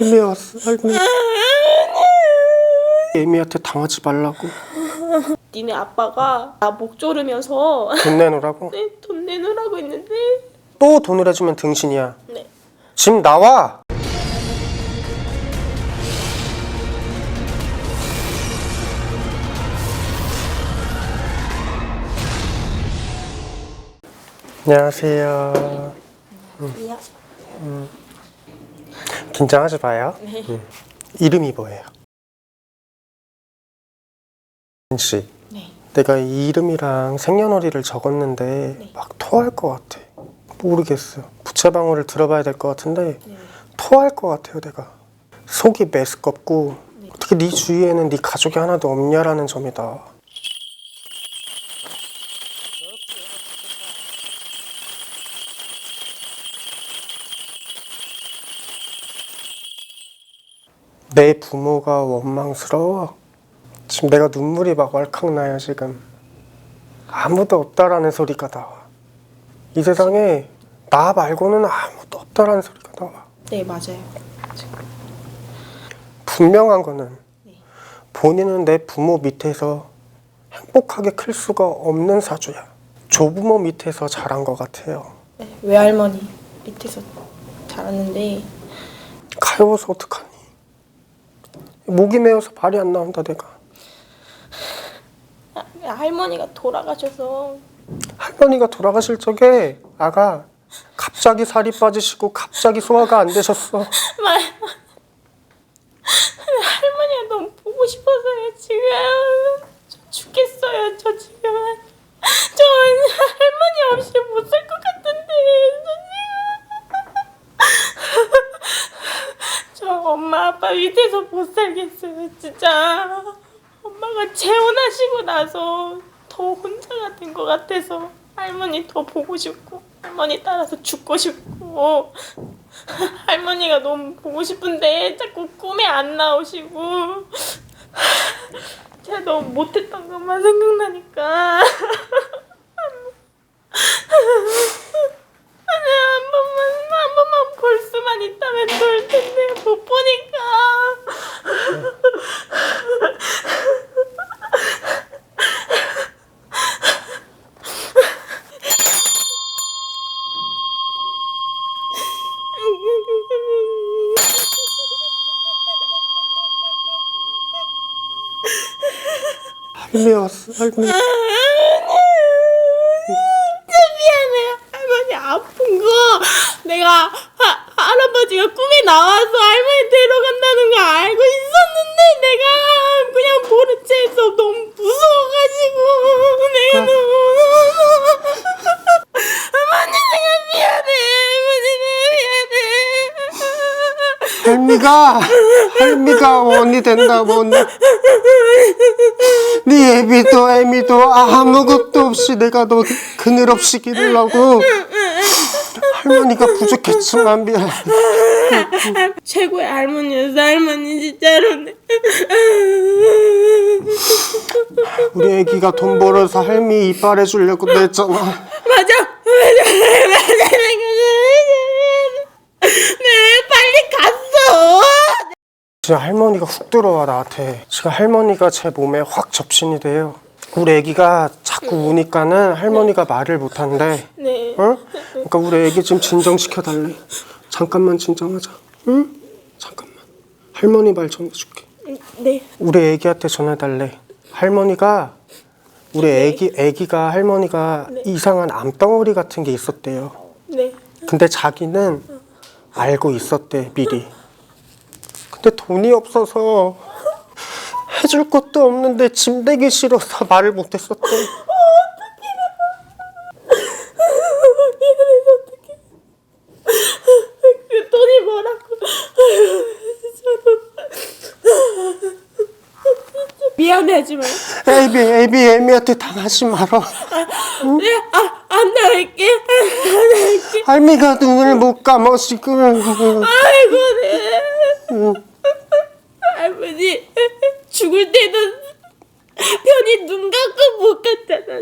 할미 왔어 할미 에미한테 당하지 말라고. 니네 아빠가 나 목 조르면서 돈 내놓으라고? 네, 돈 내놓으라고 했는데. 또 돈을 해주면 등신이야. 네. 지금 나와! 안녕하세요. 음. 긴장하지 마요 네. 음. 이름이 뭐예요? 씨 네. 내가 이 이름이랑 생년월일을 적었는데 네. 막 토할 것 같아. 모르겠어. 부채방울을 들어봐야 될 것 같은데 네. 토할 것 같아요, 내가. 속이 메스껍고 네. 어떻게 네 주위에는 네 가족이 하나도 없냐라는 점이다. 내 부모가 원망스러워. 지금 내가 눈물이 막 왈칵 나요, 지금. 아무도 없다라는 소리가 나와. 이 세상에 나 말고는 아무도 없다라는 소리가 나와. 네 맞아요. 분명한 거는 본인은 내 부모 밑에서 행복하게 클 수가 없는 사주야. 조부모 밑에서 자란 것 같아요. 네, 외할머니 밑에서 자랐는데 가여워서 어떡하니? 목이 메어서 발이 안 나온다 내가. 아, 할머니가 돌아가셔서 할머니가 돌아가실 적에 아가 갑자기 살이 빠지시고 갑자기 소화가 안 되셨어. 말 할머니가 너무 보고 싶어서요 지금 저 죽겠어요 저 지금 저 할머니 없이 못 살 것 같은데 저 지금 저 엄마 아빠 밑에서 못 살겠어요 진짜. 엄마가 재혼하시고 나서 더 혼자가 된 것 같아서 할머니 더 보고 싶고 할머니 따라서 죽고 싶고. 할머니가 너무 보고 싶은데 자꾸 꿈에 안 나오시고. 제가 너무 못했던 것만 생각나니까. 아니 한 번만 한 번만 볼 수만 있다면 좋을 텐데 못 보니까 할미 왔어, 할미. 진짜 미안해 할머니 아픈 거 내가 하, 할아버지가 꿈에 나와서 할머니 데려간다는 거 알고 있었는데 내가 그냥 모른 채 해서 너무 무서워가지고. 내가 너무 할머니 내가 미안해. 할머니 내가 미안해. 할미가 할미가 원이 된다고 네, 네 애비도 애미도 아무것도 없이 내가 너 그늘 없이 기르려고 할머니가 부족했지만 미안. 최고의 할머니였어. 할머니 진짜로 우리 애기가 돈 벌어서 할미 이빨 해주려고 냈잖아. 맞아. 맞아. 맞아. 네 빨리 갔어. 지금 할머니가 훅 들어와 나한테. 지금 할머니가 제 몸에 확 접신이 돼요. 우리 애기가 자꾸 우니까는 할머니가 말을 못한대. 네 어? 그러니까 우리 애기 좀 진정시켜 달래. 잠깐만 진정하자. 응? 잠깐만. 할머니 말 전해줄게. 네. 우리 애기한테 전해달래. 할머니가 우리 애기 애기가 할머니가 이상한 암덩어리 같은 게 있었대요. 네. 근데 자기는 알고 있었대 미리. 근데 돈이 없어서 해줄 것도 없는데 짐 되기 싫어서 말을 못했었대. 미안해서 어떡해 그 돈이 뭐라고 저도 미안하지 만 애비 애비 애미한테 당하지 말아. 네아안 나갈게. 안 나갈게. 할미가 눈을 못 감아 지금. 아이고 네. 할머니 죽을 때도 편히 눈 감고 못 갔잖아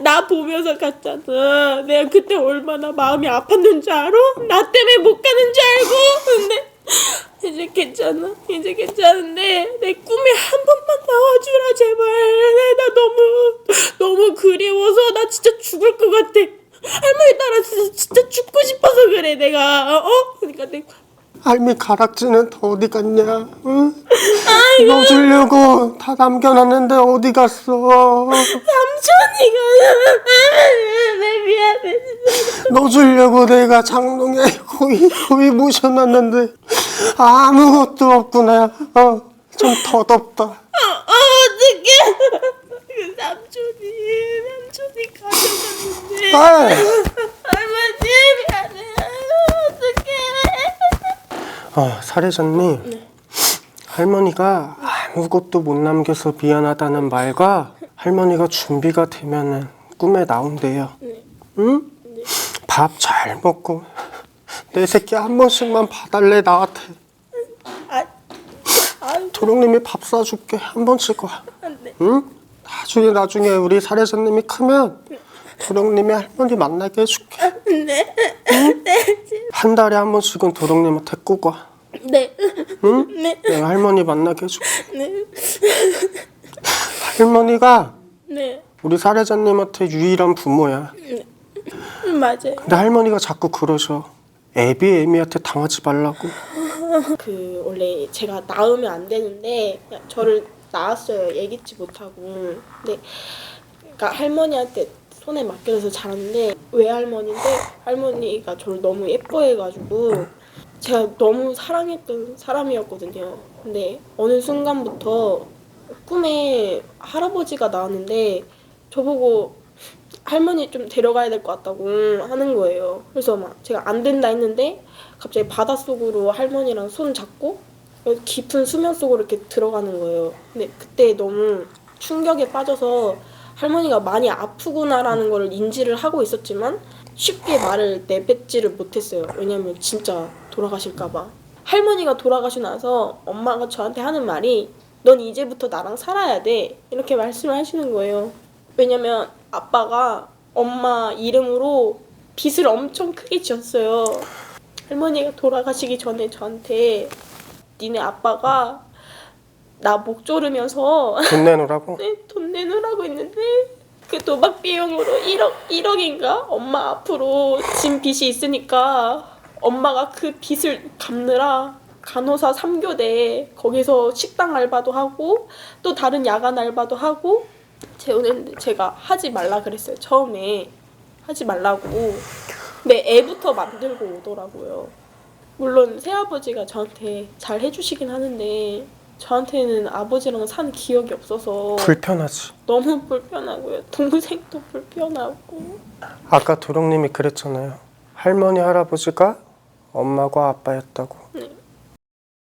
나 보면서 갔잖아. 내가 그때 얼마나 마음이 아팠는 줄 알아? 나 때문에 못 가는 줄 알고. 근데 이제 이제 괜찮아. 이제 괜찮은데 내 꿈에 한 번만 나와주라 제발. 나 너무 너무 그리워서 나 진짜 죽을 것 같아. 할머니 따라서 진짜 죽고 싶어서 그래 내가. 어? 그러니까 내 할미 가락지는 다 어디 갔냐? 응? 너 주려고 다 남겨놨는데 어디 갔어? 삼촌이가 내 미안해. 진짜. 너 주려고 내가 장롱에 거의 거의 모셔놨는데 아무것도 없구나. 어, 좀 더덥다. 어, 어 어떡해. 그 삼촌이 삼촌이 가져갔는데. 아, 할머니 미안해. 어떡해. 어, 사례자님. 할머니가 아무것도 못 남겨서 미안하다는 말과 할머니가 준비가 되면은 꿈에 나온대요. 응? 밥 잘 먹고 내 새끼 한 번씩만 봐달래 나한테. 아, 아, 도령님이 밥 사줄게 한 번씩 와. 응? 나중에 나중에 우리 사례자님이 크면 도령님이 할머니 만나게 해줄게. 네. 네. 한 달에 한 번씩은 도령님한테 꼭 와. 네. 응? 네. 내가 할머니 만나게 해줄게. 네. 할머니가 네. 우리 사례자님한테 유일한 부모야. 음, 맞아요. 근데 할머니가 자꾸 그러셔. 애비 애미한테 당하지 말라고. 그 원래 제가 낳으면 안 되는데 저를 낳았어요. 예기치 못하고. 근데 그러니까 할머니한테 손에 맡겨서 자랐는데 외할머니인데 할머니가 저를 너무 예뻐해가지고 제가 너무 사랑했던 사람이었거든요. 근데 어느 순간부터 꿈에 할아버지가 나왔는데 저보고 할머니 좀 데려가야 될 것 같다고 하는 거예요. 그래서 막 제가 안 된다 했는데 갑자기 바닷속으로 할머니랑 손 잡고 깊은 수면 속으로 이렇게 들어가는 거예요. 근데 그때 너무 충격에 빠져서 할머니가 많이 아프구나라는 걸 인지를 하고 있었지만 쉽게 말을 내뱉지를 못했어요. 왜냐면 진짜 돌아가실까봐. 할머니가 돌아가시고 나서 엄마가 저한테 하는 말이 넌 이제부터 나랑 살아야 돼. 이렇게 말씀을 하시는 거예요. 왜냐면 아빠가 엄마 이름으로 빚을 엄청 크게 지었어요. 할머니가 돌아가시기 전에 저한테 니네 아빠가 나 목 조르면서 돈 내놓으라고. 네, 돈 내놓으라고 했는데 그 도박 비용으로 1억 1억인가 엄마 앞으로 진 빚이 있으니까 엄마가 그 빚을 갚느라 간호사 3교대 거기서 식당 알바도 하고 또 다른 야간 알바도 하고 재우는데 제가 하지 말라 그랬어요 처음에 하지 말라고 근데 애부터 만들고 오더라고요 물론 새아버지가 저한테 잘 해주시긴 하는데 저한테는 아버지랑 산 기억이 없어서 불편하지. 너무 불편하고요. 동생도 불편하고. 아까 도령님이 그랬잖아요. 할머니 할아버지가 엄마과 아빠였다고. 네.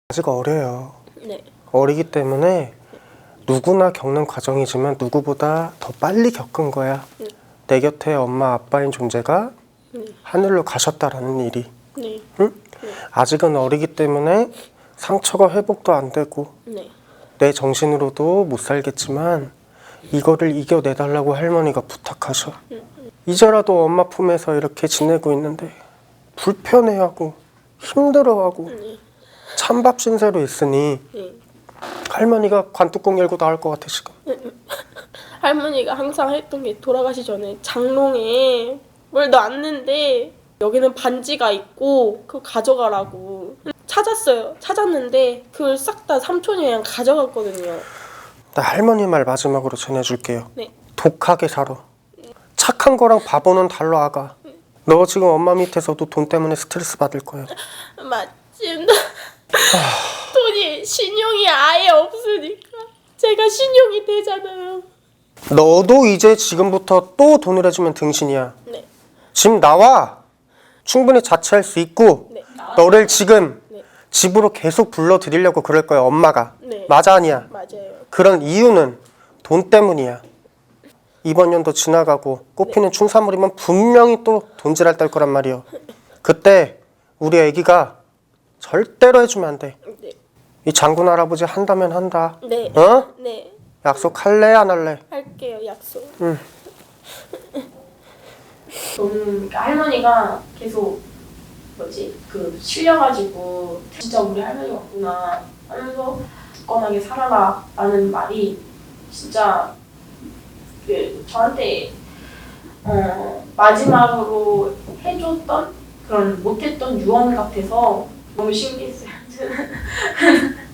아직 어려요. 네. 어리기 때문에 누구나 겪는 과정이지만 누구보다 더 빨리 겪은 거야. 네. 내 곁에 엄마 아빠인 존재가 네. 하늘로 가셨다라는 일이. 네. 응? 아직은 어리기 때문에 상처가 회복도 안 되고 네. 내 정신으로도 못 살겠지만 이거를 이겨내달라고 할머니가 부탁하셔. 이제라도 엄마 품에서 이렇게 지내고 있는데 불편해하고 힘들어하고 네. 찬밥 신세로 있으니 네. 할머니가 관뚜껑 열고 나올 것 같아 지금. 할머니가 항상 했던 게 돌아가시 전에 장롱에 뭘 넣었는데 여기는 반지가 있고 그거 가져가라고 찾았어요. 찾았는데 그걸 싹 다 삼촌이 그냥 가져갔거든요. 나 할머니 말 마지막으로 전해줄게요. 네. 독하게 살아. 착한 거랑 바보는 달러 아가. 너 지금 엄마 밑에서도 돈 때문에 스트레스 받을 거야. 맞 지. 돈이 신용이 아예 없으니까 제가 신용이 되잖아요. 너도 이제 지금부터 또 돈을 해주면 등신이야. 네. 지금 나와. 충분히 자취할 수 있고 네. 너를 지금 네. 집으로 계속 불러드리려고 그럴 거야 엄마가. 네. 맞아 아니야. 맞아요. 그런 이유는 돈 때문이야. 이번 연도 지나가고 꽃피는 충사물이면 분명히 또 돈질할 딸 거란 말이야. 그때 우리 애기가 절대로 해주면 안 돼. 네. 이 장군 할아버지 한다면 한다. 네. 어? 네. 약속할래 안 할래? 할게요 약속. 응. 그러니까 할머니가 계속 뭐지 그 실려가지고 진짜 우리 할머니 왔구나 하면서 굳건하게 살아라라는 말이 진짜 그 저한테 어 마지막으로 해줬던 그런 못했던 유언 같아서 너무 신기했어요.